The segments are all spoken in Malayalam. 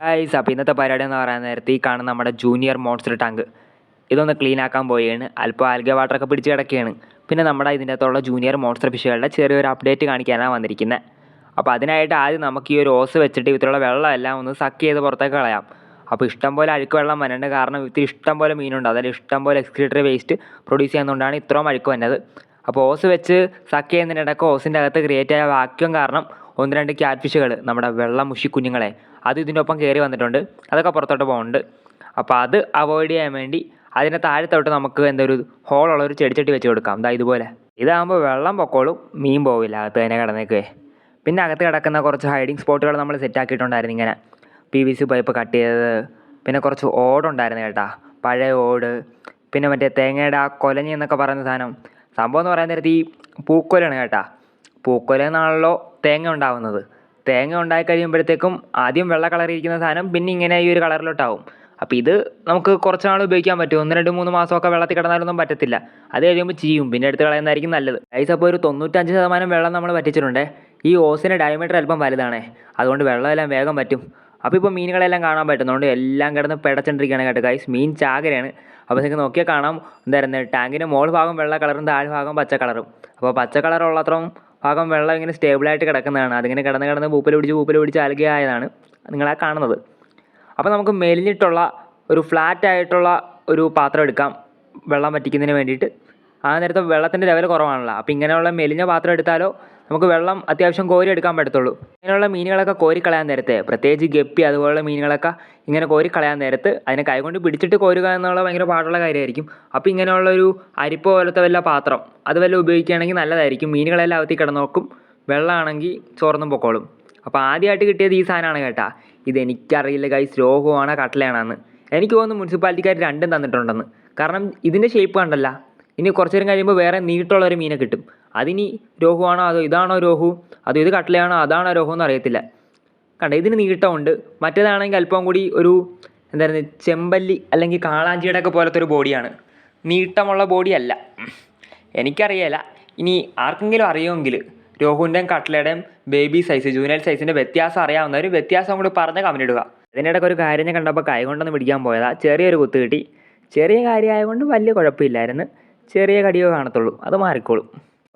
ഗൈസ് അപ്പോൾ ഇന്നത്തെ പരിപാടി എന്ന് പറയാൻ നേരത്തെ ഈ കാണുന്ന നമ്മുടെ ജൂനിയർ മോൺസ്റ്റർ ടാങ്ക് ഇതൊന്ന് ക്ലീൻ ആക്കാൻ പോയാണ് അല്പം ആൽഗ വാട്ടറൊക്കെ പിടിച്ച് കിടക്കുകയാണ്. പിന്നെ നമ്മുടെ ഇതിന്റെ അകത്തുള്ള ജൂനിയർ മോൺസ്റ്റർ ഫിഷുകളുടെ ചെറിയൊരു അപ്ഡേറ്റ് കാണിക്കാനാണ് വന്നിരിക്കുന്നത് അപ്പോൾ അതിനായിട്ട് ആദ്യം നമുക്ക് ഈ ഒരു ഓസ് വെച്ചിട്ട് ഇതിലുള്ള വെള്ളമെല്ലാം ഒന്ന് സക്ക് ചെയ്ത് പുറത്തേക്ക് കളയാം. അപ്പോൾ ഇഷ്ടം പോലെ അഴുക്ക് വെള്ളം വരേണ്ട കാരണം ഇത്തിരി ഇഷ്ടം പോലെ മീനുണ്ട്. ഇഷ്ടം പോലെ എക്സ്ക്രീറ്ററി വേസ്റ്റ് പ്രൊഡ്യൂസ് ചെയ്യുന്നതുകൊണ്ടാണ് ഇത്രയും അഴുക്ക് വന്നത്. അപ്പോൾ ഓസ് വെച്ച് സക്ക് ചെയ്യുന്നതിനിടയ്ക്ക് ഓസിന്റെ അകത്ത് ക്രിയേറ്റ് ആയ വാക്യം കാരണം ഒന്ന് രണ്ട് ക്യാറ്റ് ഫിഷുകൾ നമ്മുടെ വെള്ളം മുഷി കുഞ്ഞുങ്ങളെ അത് ഇതിനൊപ്പം കയറി വന്നിട്ടുണ്ട്. അതൊക്കെ പുറത്തോട്ട് പോകുന്നുണ്ട്. അപ്പോൾ അത് അവോയ്ഡ് ചെയ്യാൻ വേണ്ടി അതിന്റെ താഴത്തോട്ട് നമുക്ക് എന്തൊരു ഹോളുള്ളൊരു ചെടിച്ചട്ടി വെച്ച് കൊടുക്കാം. ദാ ഇതുപോലെ. ഇതാകുമ്പോൾ വെള്ളം പൊക്കോളും മീൻ പോവില്ല അകത്ത് തന്നെ കിടന്നേക്കേ പിന്നെ അകത്ത് കിടക്കുന്ന കുറച്ച് ഹൈഡിങ് സ്പോട്ടുകൾ നമ്മൾ സെറ്റാക്കിയിട്ടുണ്ടായിരുന്നു ഇങ്ങനെ. P V C pipe cut ചെയ്തത്. പിന്നെ കുറച്ച് ഓടുണ്ടായിരുന്നു കേട്ടാ. പഴയ ഓട്. പിന്നെ മറ്റേ തേങ്ങയുടെ ആ കൊലഞ്ഞി എന്നൊക്കെ പറയുന്ന സാധനം. സംഭവം എന്ന് പറയാൻ നേരത്ത് ഈ പൂക്കൊലയാണ് കേട്ടാ. പൂക്കൊല എന്നാണല്ലോ തേങ്ങ ഉണ്ടാവുന്നത്. തേങ്ങ ഉണ്ടായി കഴിയുമ്പോഴത്തേക്കും ആദ്യം വെള്ള കളറിയിരിക്കുന്ന സാധനം പിന്നെ ഇങ്ങനെ ഈ ഒരു കളറിലോട്ടാവും അപ്പോൾ ഇത് നമുക്ക് കുറച്ച് നാൾ ഉപയോഗിക്കാൻ പറ്റും. ഒന്ന് രണ്ട് മൂന്ന് മാസമൊക്കെ വെള്ളത്തിൽ കിടന്നാലൊന്നും പറ്റത്തില്ല. അത് കഴിയുമ്പോൾ ചെയ്യും പിന്നെ എടുത്ത് കളയുന്നതായിരിക്കും നല്ലത്. ഗൈസ് അപ്പോൾ ഒരു തൊണ്ണൂറ്റഞ്ച് ശതമാനം വെള്ളം നമ്മൾ വറ്റിച്ചിട്ടുണ്ട്. ഈ ഓസിന്റെ ഡയമീറ്റർ അല്പം വലുതാണേ. അതുകൊണ്ട് വെള്ളമെല്ലാം വേഗം പറ്റും. അപ്പോൾ ഇപ്പോൾ മീനുകളെല്ലാം കാണാൻ പറ്റുന്നതുകൊണ്ട് എല്ലാം കിടന്ന് പിടച്ചോണ്ടിരിക്കുകയാണ് കേട്ടോ ഗൈസ് മീൻ ചാകരയാണ്. അപ്പോൾ നിങ്ങൾക്ക് നോക്കിയാൽ കാണാം. എന്തായിരുന്നു ടാങ്കിന്റെ മോൾ ഭാഗം വെള്ള കളറും താഴ് ഭാഗം പച്ച കളറും അപ്പോൾ പച്ച കളറുള്ളത്രയും ഭാഗം വെള്ളം ഇങ്ങനെ സ്റ്റേബിളായിട്ട് കിടക്കുന്നതാണ്. അതിങ്ങനെ കിടന്ന് കിടന്ന് പൂപ്പൽ പിടിച്ച് പൂപ്പൽ പിടിച്ച് അലകിയായതാണ് നിങ്ങളാ കാണുന്നത്. അപ്പോൾ നമുക്ക് മെലിഞ്ഞിട്ടുള്ള ഒരു ഫ്ലാറ്റായിട്ടുള്ള ഒരു പാത്രം എടുക്കാം. വെള്ളം വറ്റിക്കുന്നതിന് വേണ്ടിയിട്ട്. ആ നേരത്തെ വെള്ളത്തിന്റെ ലെവൽ കുറവാണല്ലോ. അപ്പോൾ ഇങ്ങനെയുള്ള മെലിഞ്ഞ പാത്രം എടുത്താലോ നമുക്ക് വെള്ളം അത്യാവശ്യം കോരി എടുക്കാൻ പറ്റത്തുള്ളൂ. ഇങ്ങനെയുള്ള മീനുകളൊക്കെ കോരി കളയാൻ നേരത്തെ പ്രത്യേകിച്ച് ഗപ്പി അതുപോലുള്ള മീനുകളൊക്കെ ഇങ്ങനെ കോരി കളയാൻ നേരത്ത് അതിനെ കൈകൊണ്ട് പിടിച്ചിട്ട് കോരുക എന്നുള്ള ഭയങ്കര പാടുള്ള കാര്യമായിരിക്കും. അപ്പോൾ ഇങ്ങനെയുള്ള ഒരു അരിപ്പ പോലത്തെ വല്ല പാത്രം അത് വല്ല ഉപയോഗിക്കുകയാണെങ്കിൽ നല്ലതായിരിക്കും. മീനുകളെല്ലാം അകത്തി കിടന്നോക്കും വെള്ളമാണെങ്കിൽ ചോർന്നും പൊക്കോളും. അപ്പോൾ ആദ്യമായിട്ട് കിട്ടിയത് ഈ സാധനമാണ് കേട്ടാ. ഇതെനിക്കറിയില്ല ഗൈസ് രോഗമാണോ കട്ടലയാണെന്ന് എനിക്ക് തോന്നുന്നു മുനിസിപ്പാലിറ്റിക്കാർ രണ്ടും തന്നിട്ടുണ്ടെന്ന്. കാരണം ഇതിന്റെ ഷേപ്പ് കണ്ടല്ല. ഇനി കുറച്ച് നേരം കഴിയുമ്പോൾ വേറെ നീട്ടുള്ള ഒരു മീനെ കിട്ടും. അതിനി രോഹുവാണോ അതോ ഇതാണോ രോഹു? അതോ ഇത് കട്ടിലയാണോ അതാണോ രോഹു എന്ന് അറിയത്തില്ല. കണ്ട ഇതിന് നീട്ടമുണ്ട് മറ്റേതാണെങ്കിൽ അല്പം കൂടി ഒരു എന്തായിരുന്നു ചെമ്പല്ലി അല്ലെങ്കിൽ കാളാഞ്ചിയുടെ ഒക്കെ പോലത്തെ ഒരു ബോഡിയാണ് നീട്ടമുള്ള ബോഡിയല്ല എനിക്കറിയില്ല ഇനി ആർക്കെങ്കിലും അറിയുമെങ്കിൽ രോഹുവിന്റെയും കട്ട്ലയുടെയും ബേബി സൈസ് ജൂനിയർ സൈസിന്റെ വ്യത്യാസം അറിയാവുന്നവർ വ്യത്യാസം കൂടി പറഞ്ഞ് കമ്മിനിടുക ഇടുക. ഒരു കാര്യം കണ്ടപ്പോൾ കൈ കൊണ്ടൊന്ന് പിടിക്കാൻ പോയതാ. ചെറിയൊരു കുത്ത് കിട്ടി. ചെറിയ കാര്യമായതുകൊണ്ട് വലിയ കുഴപ്പമില്ലായിരുന്നു. ചെറിയ കടിയോ കാണത്തുള്ളൂ. അത് മാറിക്കോളും.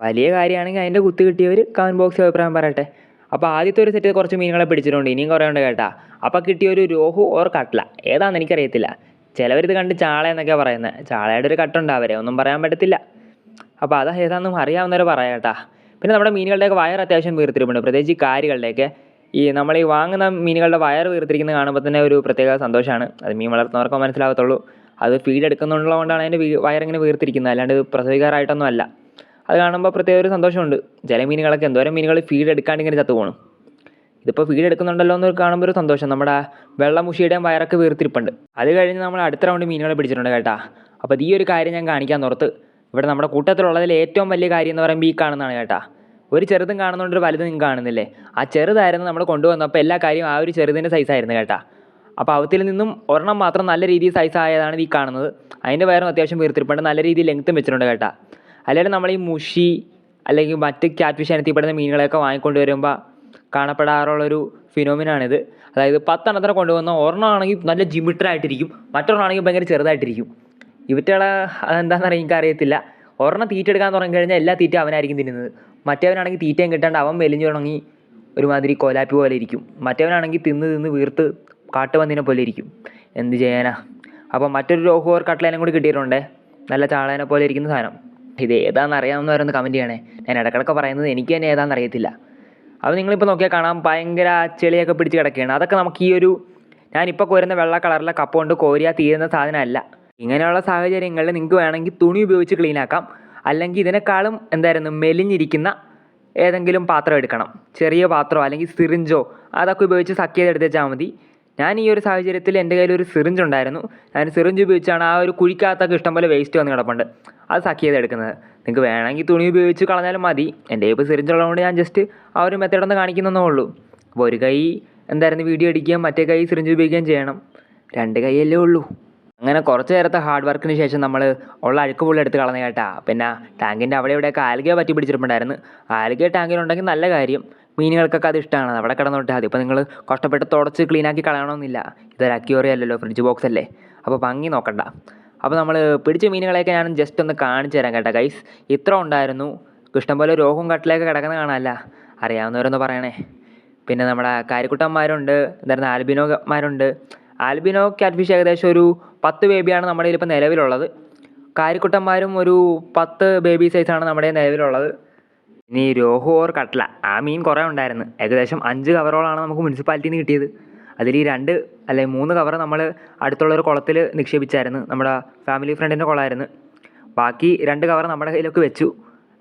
വലിയ കാര്യമാണെങ്കിൽ അതിന്റെ കുത്ത് കിട്ടിയവർ കമന്റ് ബോക്സിൽ അഭിപ്രായം പറയട്ടെ. അപ്പോൾ ആദ്യത്തെ ഒരു സെറ്റ് കുറച്ച് മീനുകളെ പിടിച്ചിട്ടുണ്ട്. ഇനിയും കുറേ ഉണ്ട് കേട്ടാ. അപ്പോൾ കിട്ടിയ ഒരു രോഹു ഓർ കട്ട്ല ഏതാണെന്ന് എനിക്കറിയത്തില്ല. ചിലവരിത് കണ്ട് ചാള എന്നൊക്കെ പറയുന്നത് ചാളയുടെ ഒരു കട്ടുണ്ട് അവരെ. ഒന്നും പറയാൻ പറ്റത്തില്ല. അപ്പോൾ അത് ഏതാണെന്നും അറിയാവുന്നവർ പറയാം കേട്ടാ. പിന്നെ നമ്മുടെ മീനുകളുടെയൊക്കെ വയർ അത്യാവശ്യം വീർത്തിരിപ്പുണ്ട്. പ്രത്യേകിച്ച് ഈ ഈ നമ്മൾ ഈ വാങ്ങുന്ന മീനുകളുടെ വയർ വീർത്തിരിക്കുന്നത് കാണുമ്പോൾ തന്നെ ഒരു പ്രത്യേക സന്തോഷമാണ് അത് മീൻ വളർത്തുന്നവർക്ക് മനസ്സിലാകത്തുള്ളൂ അത് ഫീഡ് എടുക്കുന്നുള്ളതുകൊണ്ടാണ് അതിന്റെ വയർ വയറിങ്ങനെ വീർത്തിരിക്കുന്നത്. അല്ലാണ്ട് ഇത് പ്രസവിക്കാറായിട്ടൊന്നും അല്ല. അത് കാണുമ്പോൾ പ്രത്യേക ഒരു സന്തോഷമുണ്ട്. ചില മീനുകളൊക്കെ എന്തോരം മീനുകൾ ഫീഡ് എടുക്കാണ്ട് ഇങ്ങനെ ചത്തു പോകണം ഇതിപ്പോൾ ഫീഡ് എടുക്കുന്നുണ്ടല്ലോ എന്ന് കാണുമ്പോൾ ഒരു സന്തോഷം. നമ്മുടെ വെള്ളമുഷിയുടെയും വയറൊക്കെ വീർത്തിരിപ്പുണ്ട്. അത് കഴിഞ്ഞ് നമ്മൾ അടുത്ത റൗണ്ട് മീനുകളെ പിടിച്ചിട്ടുണ്ട് കേട്ടാ. അപ്പോൾ ഈ ഒരു കാര്യം ഞാൻ കാണിക്കാൻ നിർത്ത് ഇവിടെ നമ്മുടെ കൂട്ടത്തിലുള്ളതിൽ ഏറ്റവും വലിയ കാര്യം എന്ന് പറയുമ്പോൾ ഈ കാണുന്നതാണ് കേട്ടാ. ഒരു ചെറുതും കാണുന്നുണ്ട് ഒരു വലുതും കാണുന്നില്ലേ? ആ ചെറുതായിരുന്നു നമ്മൾ കൊണ്ടുവന്നപ്പോൾ എല്ലാ കാര്യവും ആ ഒരു ചെറുതിന്റെ സൈസായിരുന്നു കേട്ടാ. അപ്പോൾ അവത്തിൽ നിന്നും ഒരെണ്ണം മാത്രം നല്ല രീതിയിൽ സൈസ് ആയതാണ് ഈ കാണുന്നത്. അതിന്റെ വയറും അത്യാവശ്യം വീർത്തിരിപ്പുണ്ട്. നല്ല രീതിയിൽ ലെങ്ത്തും വെച്ചിട്ടുണ്ട് കേട്ടാ. അല്ലെങ്കിൽ നമ്മൾ ഈ മുഷി അല്ലെങ്കിൽ മറ്റ് ക്യാറ്റ് ഫിഷ് ഇനത്തിൽപ്പെടുന്ന മീനുകളെയൊക്കെ വാങ്ങിക്കൊണ്ട് വരുമ്പോൾ കാണപ്പെടാറുള്ളൊരു ഫിനോമിനാണിത് അതായത് പത്തെണ്ണത്തിനെ കൊണ്ടുവന്ന ഒരെണ്ണമാണെങ്കിൽ നല്ല ജിമിട്ടറായിട്ടിരിക്കും. മറ്റൊരെണ്ണമാണെങ്കിൽ ഭയങ്കര ചെറുതായിട്ടിരിക്കും. ഇവറ്റകളെ അതെന്താണെന്ന് എനിക്ക് അറിയത്തില്ല. ഒരെണ്ണം തീറ്റ എടുക്കാൻ തുടങ്ങി കഴിഞ്ഞാൽ എല്ലാ തീറ്റ അവനായിരിക്കും തിന്നുന്നത്. മറ്റേവനാണെങ്കിൽ തീറ്റയും കിട്ടാണ്ട് അവൻ മെലിഞ്ഞു തുടങ്ങി ഒരുമാതിരി കോലാപ്പി പോലെ ഇരിക്കും. മറ്റേവനാണെങ്കിൽ തിന്ന് തിന്ന് വീർത്ത് കാട്ടുപന്നിനെ പോലെ ഇരിക്കും. എന്ത് ചെയ്യാനാ? അപ്പോൾ മറ്റൊരു രോഹു ഓർ കട്ട്ലേനും കൂടി കിട്ടിയിട്ടുണ്ട്? നല്ല ചാളേനെ പോലെ ഇരിക്കുന്ന സാധനം. ഇത് ഏതാണെന്ന് അറിയാവുന്നവരൊന്ന് കമന്റ് ചെയ്യണേ. ഞാൻ ഇടക്കിടക്ക് പറയുന്നത് എനിക്ക് തന്നെ ഏതാണെന്ന് അറിയത്തില്ല. അപ്പോൾ നിങ്ങളിപ്പോൾ നോക്കിയാൽ കാണാം. ഭയങ്കര ചെളിയൊക്കെ പിടിച്ച് കിടക്കുകയാണ്. അതൊക്കെ നമുക്ക് ഈ ഒരു ഞാനിപ്പോൾ കോരുന്ന വെള്ള കളറിലെ കപ്പ് കൊണ്ട് കോരിയാൽ തീരുന്ന സാധനമല്ല. ഇങ്ങനെയുള്ള സാഹചര്യങ്ങളിൽ നിങ്ങൾക്ക് വേണമെങ്കിൽ തുണി ഉപയോഗിച്ച് ക്ലീനാക്കാം അല്ലെങ്കിൽ ഇതിനേക്കാളും എന്തായിരുന്നു? മെലിഞ്ഞിരിക്കുന്ന ഏതെങ്കിലും പാത്രം എടുക്കണം. ചെറിയ പാത്രമോ അല്ലെങ്കിൽ സിറിഞ്ചോ അതൊക്കെ ഉപയോഗിച്ച് സക്ക് ചെയ്തെടുത്ത് വെച്ചാൽ മതി. ഞാൻ ഈ ഒരു സാഹചര്യത്തിൽ എന്റെ കയ്യിൽ ഒരു സിറിഞ്ച് ഉണ്ടായിരുന്നു. ഞാൻ സിറിഞ്ച് ഉപയോഗിച്ചാണ് ആ ഒരു കുഴിക്കകത്തൊക്കെ ഇഷ്ടംപോലെ വേസ്റ്റ് വന്ന് കിടപ്പുണ്ട്. അത് സക്ക് ചെയ്തെടുക്കുന്നത് നിങ്ങൾക്ക് വേണമെങ്കിൽ തുണി ഉപയോഗിച്ച് കളഞ്ഞാലും മതി. എന്റെ ഇപ്പോൾ സിറിഞ്ച് ഉള്ളതുകൊണ്ട് ഞാൻ ജസ്റ്റ് ആ ഒരു മെത്തേഡ് ഒന്ന് കാണിക്കുന്നതേ ഉള്ളൂ. അപ്പോൾ ഒരു കൈ എന്തായിരുന്നു? വീഡിയോ അടിക്കുകയും മറ്റേ കൈ സിറിഞ്ച് ഉപയോഗിക്കുകയും ചെയ്യണം. രണ്ട് കൈയല്ലേ ഉള്ളൂ. അങ്ങനെ കുറച്ച് നേരത്തെ ഹാർഡ് വർക്കിന് ശേഷം നമ്മൾ ഉള്ള അഴുക്ക് പുള്ളി എടുത്ത് കളഞ്ഞ കേട്ടാ. പിന്നെ ടാങ്കിന്റെ അവിടെ ഇവിടെയൊക്കെ ആൽഗയെ പറ്റി പിടിച്ചിട്ടുണ്ടായിരുന്നു. ആൽഗയെ ടാങ്കിലുണ്ടെങ്കിൽ നല്ല കാര്യം. മീനുകൾക്കൊക്കെ അത് ഇഷ്ടമാണ് അവിടെ കിടന്നോട്ടെ. അതിപ്പോൾ നിങ്ങൾ കഷ്ടപ്പെട്ട് തുടച്ച് ക്ലീനാക്കി കളയണമെന്നില്ല ഇതൊരു അക്യൂറി അല്ലല്ലോ ഫ്രിഡ്ജ് ബോക്സ് അല്ലേ? അപ്പോൾ ഭംഗി നോക്കണ്ട. അപ്പോൾ നമ്മൾ പിടിച്ച മീനുകളെയൊക്കെ ഞാൻ ജസ്റ്റ് ഒന്ന് കാണിച്ചു തരാം കേട്ടോ. ഗൈസ് ഇത്ര ഉണ്ടായിരുന്നു. ഇഷ്ടംപോലെ രോഗവും കട്ടിലേക്ക് കിടക്കുന്ന കാണാനല്ല. അറിയാവുന്നവരൊന്ന് പറയണേ. പിന്നെ നമ്മുടെ കാരിക്കുട്ടന്മാരുണ്ട് എന്തായിരുന്നു? ആൽബിനോമാരുണ്ട്. ആൽബിനോ ക്യാറ്റ്ഫിഷ് ഏകദേശം ഒരു പത്ത് ബേബിയാണ് നമ്മുടെ കയ്യിൽ ഇപ്പോൾ നിലവിലുള്ളത്. കാരിക്കുട്ടന്മാരും ഒരു പത്ത് ബേബി സൈസാണ് നമ്മുടെ നിലവിലുള്ളത്. ഇനി രോഹു ഓർ കട്ട്ല ആ മീൻ കുറേ ഉണ്ടായിരുന്നു. ഏകദേശം അഞ്ച് കവറോളാണ് നമുക്ക് മുനിസിപ്പാലിറ്റിയിൽ നിന്ന് കിട്ടിയത്. അതിൽ ഈ രണ്ട് അല്ലെ മൂന്ന് കവർ നമ്മൾ അടുത്തുള്ള ഒരു കുളത്തിൽ നിക്ഷേപിച്ചായിരുന്നു. നമ്മുടെ ഫാമിലി ഫ്രണ്ടിന്റെ കുളമായിരുന്നു. ബാക്കി രണ്ട് കവർ നമ്മുടെ കയ്യിലൊക്കെ വെച്ചു.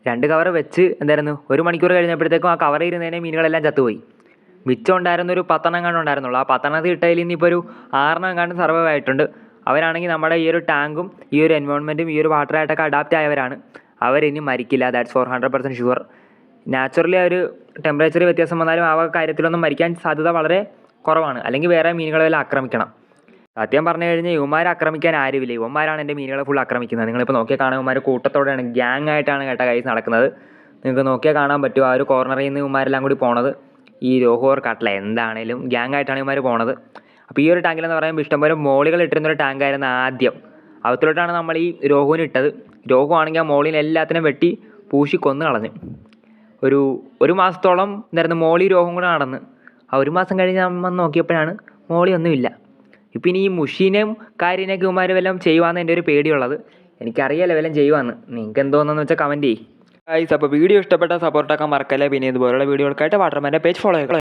രണ്ട് കവർ വെച്ച് എന്തായിരുന്നു? ഒരു മണിക്കൂർ കഴിഞ്ഞപ്പോഴത്തേക്കും ആ കവറിൽ ഇരുന്നതിനെ മീനുകളെല്ലാം ചത്തുപോയി. മിച്ചം ഉണ്ടായിരുന്ന ഒരു പത്തെണ്ണം കണ്ട് ഉണ്ടായിരുന്നുള്ളൂ. ആ പത്തെണ്ണത്തിൽ ഇട്ടതിൽ ഇനിയിപ്പോൾ ഒരു ആറെണ്ണം കണ്ട് സർവൈവ് ആയിട്ടുണ്ട്. അവരാണെങ്കിൽ നമ്മുടെ ഈ ഒരു ടാങ്കും ഈ ഒരു എൻവയോൺമെന്റും ഈ ഒരു വാട്ടറായിട്ടൊക്കെ അഡാപ്റ്റ് ആയവരാണ്. അവരിനി മരിക്കില്ല. That's four hundred percent sure naturally ആ ഒരു ടെമ്പറേച്ചർ വ്യത്യാസം വന്നാലും ആ കാര്യത്തിലൊന്നും മരിക്കാൻ സാധ്യത വളരെ കുറവാണ്. അല്ലെങ്കിൽ വേറെ മീനുകളെ മീനുകളെല്ലാം ആക്രമിക്കണം. സത്യം പറഞ്ഞു കഴിഞ്ഞാൽ ഇവന്മാരെ ആക്രമിക്കാൻ ആരുമില്ല. ഇവന്മാരാണ് എന്റെ മീനുകളെ ഫുൾ ആക്രമിക്കുന്നത്. നിങ്ങളിപ്പോൾ നോക്കിയാൽ കാണാൻ ഇവന്മാർ കൂട്ടത്തോടെയാണ് ഗ്യാങ് ആയിട്ടാണ് കേട്ട കൈസ് നടക്കുന്നത്. നിങ്ങൾക്ക് നോക്കിയാൽ കാണാൻ പറ്റും. ആ ഒരു കോർണറിൽ നിന്ന് ഇവന്മാരെല്ലാം കൂടി പോണത്. ഈ രോഹോർ കട്ട്ല എന്താണേലും ഗ്യാങ് ആയിട്ടാണ് ഇവന്മാർ പോണത്. അപ്പോൾ ഈ ഒരു ടാങ്കിലെന്ന് പറയുമ്പോൾ ഇഷ്ടംപോലെ മോളികൾ ഇട്ടിരുന്ന ഒരു ടാങ്കായിരുന്നു ആദ്യം. അവത്തിലോട്ടാണ് നമ്മൾ ഈ രോഹുവിന് ഇട്ടത്. രോഹു ആണെങ്കിൽ ആ മോളിൽ എല്ലാത്തിനും വെട്ടി പൂശി കൊന്നു കളഞ്ഞു. ഒരു ഒരു മാസത്തോളം എന്തായിരുന്നു മോളി രോഗം കൂടെ നടന്ന്. ആ ഒരു മാസം കഴിഞ്ഞ് നമ്മൾ നോക്കിയപ്പോഴാണ് മോളി ഒന്നുമില്ല ഇപ്പം ഇനി ഈ മുഷീനെയും കാര്യനെയൊക്കെ ഇവന്മാർ വല്ലതും ചെയ്യുവാന്ന് എന്റെ ഒരു പേടിയുള്ളത്. എനിക്കറിയാലോ വല്ലതും ചെയ്യുവാന്ന്. നിങ്ങൾക്ക് എന്തോന്നെന്ന് വെച്ചാൽ കമന്റ് ചെയ്യ്. ഗൈസ് അപ്പോൾ വീഡിയോ ഇഷ്ടപ്പെട്ട സപ്പോർട്ടാക്കാൻ മറക്കല്ലേ. പിന്നെ ഇതുപോലുള്ള വീഡിയോകൾക്കായിട്ട് വാട്ടർമാന്റെ പേജ് ഫോളോ ചെയ്യുക